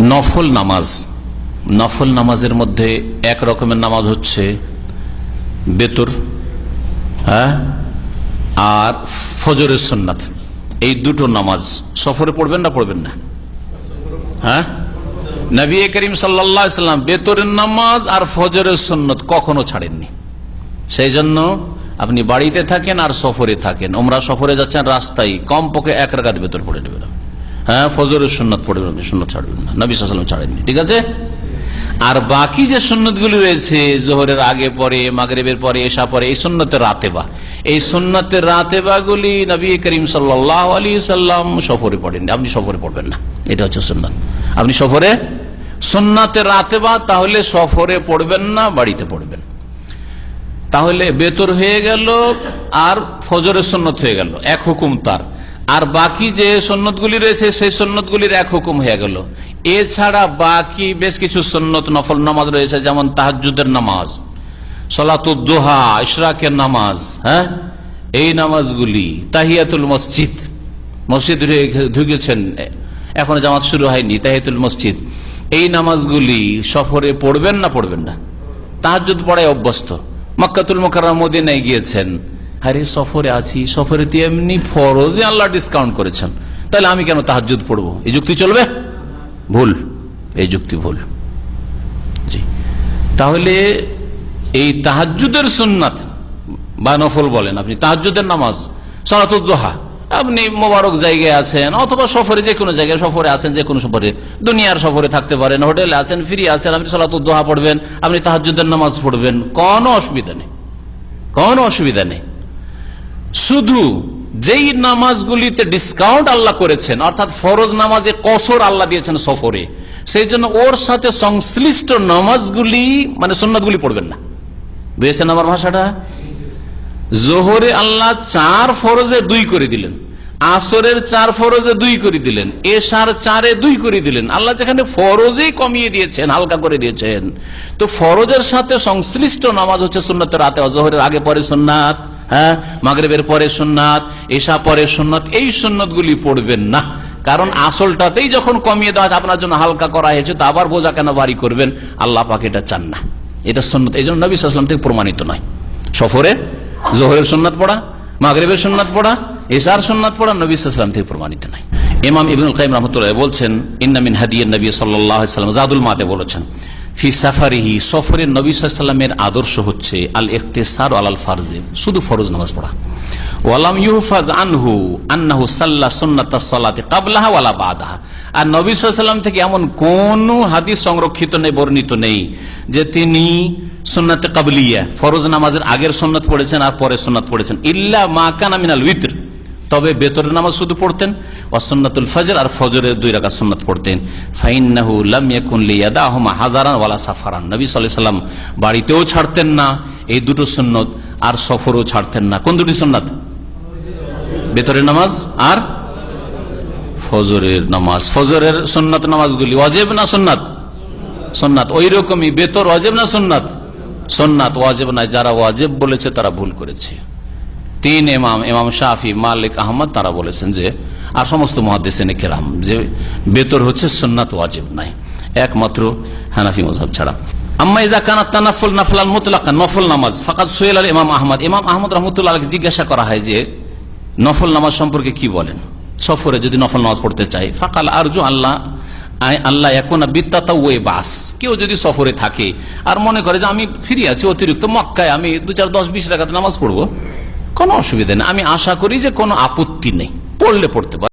নফল নামাজ। নফল নামাজের মধ্যে এক রকমের নামাজ হচ্ছে বেতর হ্যাঁ? আর ফজরের সন্ন্যাত এই দুটো নামাজ সফরে পড়বেন না পড়বেন না? হ্যাঁ? নবী করিম সাল্লাম বেতরের নামাজ আর ফজরের সন্ন্যত কখনো ছাড়েননি। সেই জন্য আপনি বাড়িতে থাকেন আর সফরে থাকেন। ওমরা সফরে যাচ্ছেন রাস্তায় কম পক্ষে এক রাখাত বেতর পড়ে নেবেন। হ্যাঁ ফজরের সুন্নত পড়বেন সুন্নত ছাড়বেন না। নবী ছাড়েননি, ঠিক আছে? আর বাকি যে সুন্নতগুলি রয়েছে, জোহরের আগে পরে, মাগরেবের পরে এসা পরে, এই সুন্নতের রাতেবা। এই সুন্নতের রাতেবাগুলি নবী করিম সাল্লাহ আলী সাল্লাম সফরে পড়েন আপনি সফরে পড়বেন না। এটা হচ্ছে সুন্নত। আপনি সফরে? সুন্নাতের রাতেবা, তাহলে সফরে পড়বেন না, বাড়িতে পড়বেন। তাহলে বেতর হয়ে গেল, আর ফজরের সন্ন্যত হয়ে গেল। এক হুকুম তার। আর বাকি যে সন্ন্যতগুলি রয়েছে, সেই সন্ন্যতগুলির এক হুকুম হয়ে গেল। এছাড়া বাকি বেশ কিছু সন্ন্যত নফল নামাজ রয়েছে, যেমন তাহাজুদের নামাজ সলাতুদ্দোহা ইশরাকের নামাজ হ্যাঁ? এই নামাজগুলি, তাহিয়াতুল মসজিদ মসজিদ ঢুকেছেন, এখন জামাত শুরু হয়নি, তাহিয়াতুল মসজিদ। এই নামাজগুলি সফরে পড়বেন না পড়বেন না? তাহাজুদ পড়ায় অভ্যস্ত। মক্কাতুল মোকার মদিনায় গিয়েছেন। আরে সফরে আছি, সফরে তো এমনি ফরজে আল্লাহ ডিসকাউন্ট করেছেন। তাহলে আমি কেন তাহাজুদ পড়ব? এই যুক্তি চলবে? ভুল। এই যুক্তি ভুল। জি। তাহলে এই তাহাজুদের সুন্নাত, বা নফল বলেন আপনি তাহাজুদের নামাজ সলাতুদ্দোহা আপনি মোবারক জায়গায় আছেন, অথবা সফরে যে কোনো জায়গায় সফরে আছেন যে কোনো সফরে, দুনিয়ার সফরে থাকতে পারেন, হোটেলে আছেন, ফ্রি আছেন, আপনি সলাতুদ্দোহা পড়বেন, আপনি তাহাজুদের নামাজ পড়বেন, কোনো অসুবিধা নেই। কোনো অসুবিধা নেই। শুধু যেই নামাজগুলিতে ডিসকাউন্ট আল্লাহ করেছেন, অর্থাৎ ফরজ নামাজে কসর আল্লাহ দিয়েছেন সফরে, সেই জন্য ওর সাথে সংশ্লিষ্ট নামাজগুলি মানে সন্ন্যতগুলি পড়বেন না। বুঝেছেন আমার ভাষাটা? জোহরে আল্লাহ চার ফরজে দুই করে দিলেন, আসরের চার ফরজে দুই করে দিলেন, এশার চারে দুই করে দিলেন। আল্লাহ যেখানে ফরজেই কমিয়ে দিয়েছেন, হালকা করে দিয়েছেন। তো ফরজের সাথে সংশ্লিষ্ট নামাজ হচ্ছে সুন্নত রাতে অজহরের আগে পরে সুন্নাত। হ্যাঁ? মাগরেবের পরে সুন্নাত এশা পরে সুন্নত, এই সুন্নত গুলি পড়বেন না। কারণ আসলটাতেই যখন কমিয়ে দেওয়া আপনার জন্য হালকা করা হয়েছে, তা আবার বোঝা কেন বাড়ি করবেন? আল্লাহ পাকে এটা চান না। এটা সন্ন্যত এই জন্য নবী সাল্লাম থেকে প্রমাণিত নয়। সফরে, জোহরের সুন্নাত পড়া, মাগরেবের সুন্নাত পড়া এসার সুন্নাত পড়া, নবী থেকে প্রমাণিত নাই ইমাম ইবনুল কাইম রহমতুল্লাহ বলছেন ইন্নামিন হাদিয়ান নবী সাল্লাম জাদুল মাতে বলেছেন। ফি সাফারিহি সফরের নবী সাল্লামের আদর্শ হচ্ছে আল ইখতেসার আল ফারজে, শুধু ফরজ নামাজ পড়া। ওয়ালাম ইউফাজ আনহু আন্নাহু সাল্লা সুন্নাত সালাতে কাবলাহা ওয়ালা বাদাহা। আর নবী সাল্লাম থেকে এমন কোন হাদিস সংরক্ষিত নেই, বর্ণিত নেই, যে তিনি সুন্নাতে কাবলিয়া ফরজ নামাজের আগের সুন্নাত পড়েছেন আর পরে সুন্নাত পড়েছেন। ইল্লা মা কানা মিনাল উইত্র। তবে বেতরের নামাজ শুধু পড়তেন ওয়াসন্নাতুল ফজর আর ফজরের দুই রাকাত সুন্নাত পড়তেন। ফাইন্নাহু লাম ইয়াকুন লিয়াদাহুমা হাজারান ওয়ালা সাফারান। নবী সাল্লাম বাড়িতেও ছাড়তেন না, এই দুটো সুন্নত, আর সফরও ছাড়তেন না। কোন দুটি সুন্নাত? বেতরের নামাজ আর ফজরের নামাজ। ফজরের সুন্নাত নামাজগুলি অজেব না সুন্নাত? সুন্নাত। ওই রকমই বেতর অজেব না সুন্নাত? সুন্নাত ওয়াজেব না যারা ওয়াজেব বলেছে তারা ভুল করেছে। তিন এমাম এমাম শাহি মালিক আহমদ, তারা বলেছেন যে, আর সমস্ত মহাদেসেনে কেরাম, যে বেতর হচ্ছে সুন্নাত ওয়াজিব নাই। একমাত্র হানাফি মজাব ছাড়া। নফল নামাজ ফাকাত আল আহমদ। আহমদ জিজ্ঞাসা করা হয় যে, নফল নামাজ সম্পর্কে কি বলেন? সফরে যদি নফল নামাজ পড়তে আরজু আল্লাহ আল্লাহ এখন কেউ যদি সফরে থাকে, আর মনে করে যে আমি ফিরে আছি অতিরিক্ত মক্কায়, আমি দু চার দশ বিশ টাকাতে নামাজ পড়ব কোনো অসুবিধা নেই। আমি আশা করি যে কোনো আপত্তি নেই। পড়লে পড়তে পারে।